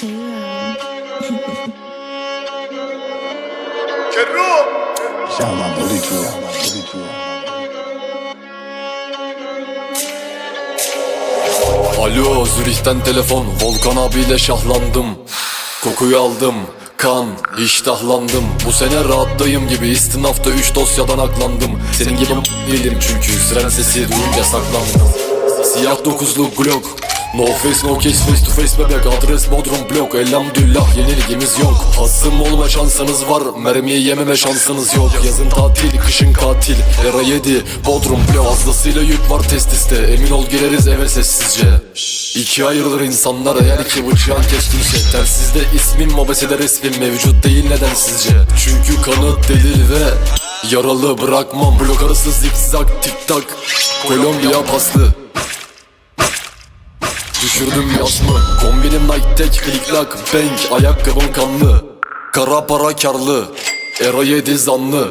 Ki ya. Alo Zürih'ten telefon. Volkan abiyle şahlandım. Kokuyu aldım. Kan, iştahlandım. Bu sene rahattayım gibi istinafta üç dosyadan aklandım. Senin gibi değilim çünkü. Siren sesi duyunca saklandım. Siyah dokuzlu Glock No face no case face to face bebek. Adres Bodrum blok Elhamdülillah yenilgimiz yok. Hasım olma şansınız var Mermiyi yememe şansınız yok. Yazın tatil kışın katil Era 7 Bodrum blok Fazlasıyla yük var testiste Emin ol gireriz eve sessizce. İki ayrılır insanlar eğer ki bıçağın kestimse Telsizde ismim mobesede resmim mevcut değil neden sizce Çünkü kanıt delil ve Yaralı bırakmam. Blok arası zikzak tik tak. Kolombiya paslı Düşürdüm yasmı Kombinim Nike Tech Click Lock Bank. Ayakkabım kanlı. Kara para karlı. Era 7 zanlı.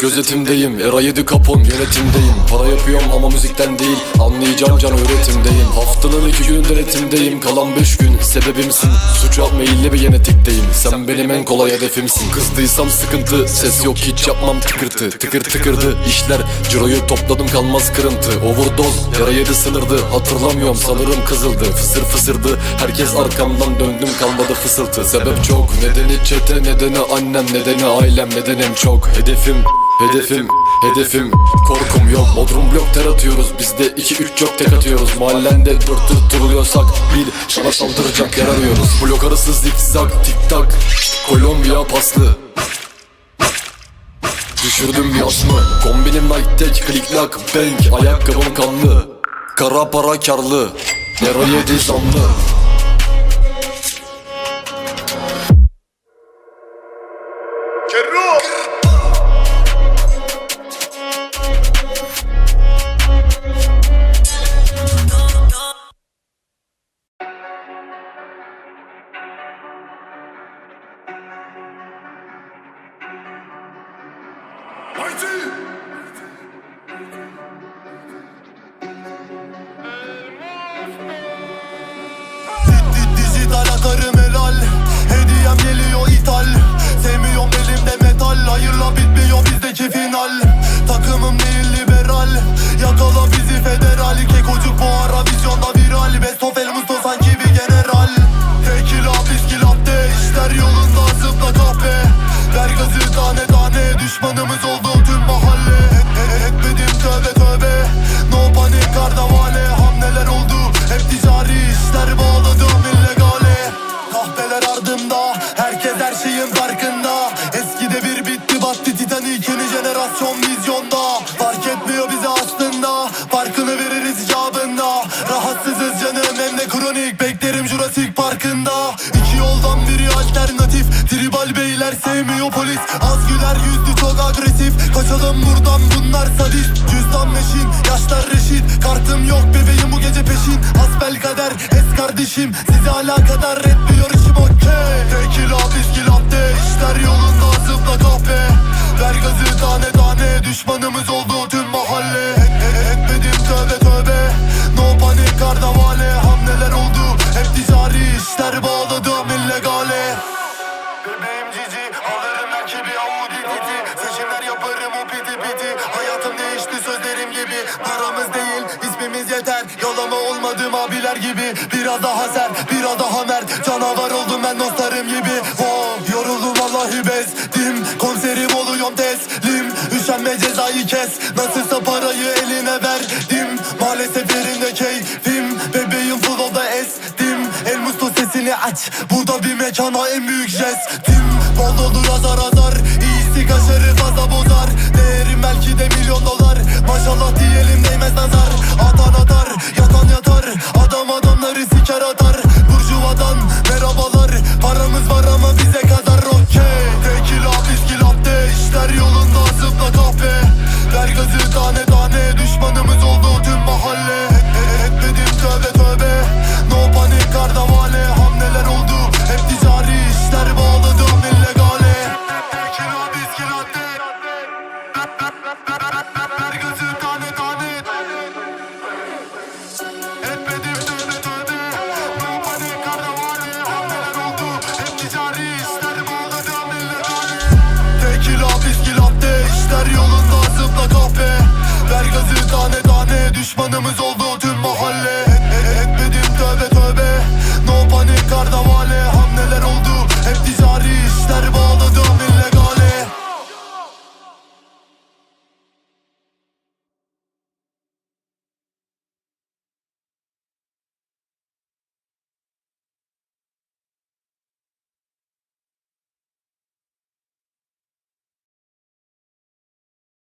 Gözetimdeyim. Era 7 kapon yönetimdeyim. Para yapıyorum ama müzikten değil. Anlayacağım can öğretimdeyim. Haftanın iki günü denetimdeyim Kalan beş gün sebebimsin. Suç yapma meyilli bir genetikteyim. Sen benim en kolay hedefimsin. Kızdıysam sıkıntı Ses yok hiç yapmam tıkırtı. Tıkır tıkırdı işler Ciroyu topladım kalmaz kırıntı. Overdose Era 7 sınırdı Hatırlamıyorum sanırım kızıldı. Fısır fısırdı Herkes arkamdan döndüm kalmadı fısıltı. Sebep çok Nedeni çete nedeni annem Nedeni ailem nedenim çok. Hedefim Hedefim, hedefim, korkum yok. Bodrum blok ter atıyoruz. Biz de iki üç çok tek atıyoruz. Mahallende dörttürtürülüyorsak Bil sana saldıracak yer arıyoruz. Blok arası zikzak tik tak Kolombiya paslı. Düşürdüm yasmı Kombinim Nike Tech Click Lock Bank. Ayakkabım kanlı. Kara para karlı. Nero yedi zamlı Di- Dijital atarım helal. Hediyem geliyor ithal. Sevmiyorum elimde metal. Hayırla bitmiyor bizdeki final. Takımım değil liberal. Yakala bizi federal. Kekocuk bu ara vizyonda viral. Best of El Musto sanki bir general. Tekila biski latte İşler yolunda zıpla kahpe. Ver gazı tane tane. Düşmanımız oldu kronik Beklerim Jurassic Park'ında. İki yoldan biri alternatif. Tribal beyler sevmiyor polis. Az güler yüzlü çok agresif. Kaçalım buradan bunlar sadist. Cüzdan meşin yaşlar reşit. Kartım yok bebeğim bu gece peşin. Hasbel kader es kardeşim. Size alakadar etmiyor bezdim Konserim oluyorum teslim Üşenme cezayı kes. Nasılsa parayı eline verdim. Maalesef yerinde keyfim. Bebeğim flow'da estim. El musto sesini aç. Burada bir mekana en büyük jestim. Bol olur azar azar. İyisi kaşarı fazla bozar. Değerim belki de milyon dolar. Maşallah diyelim değmez nazar Düşmanımız oldu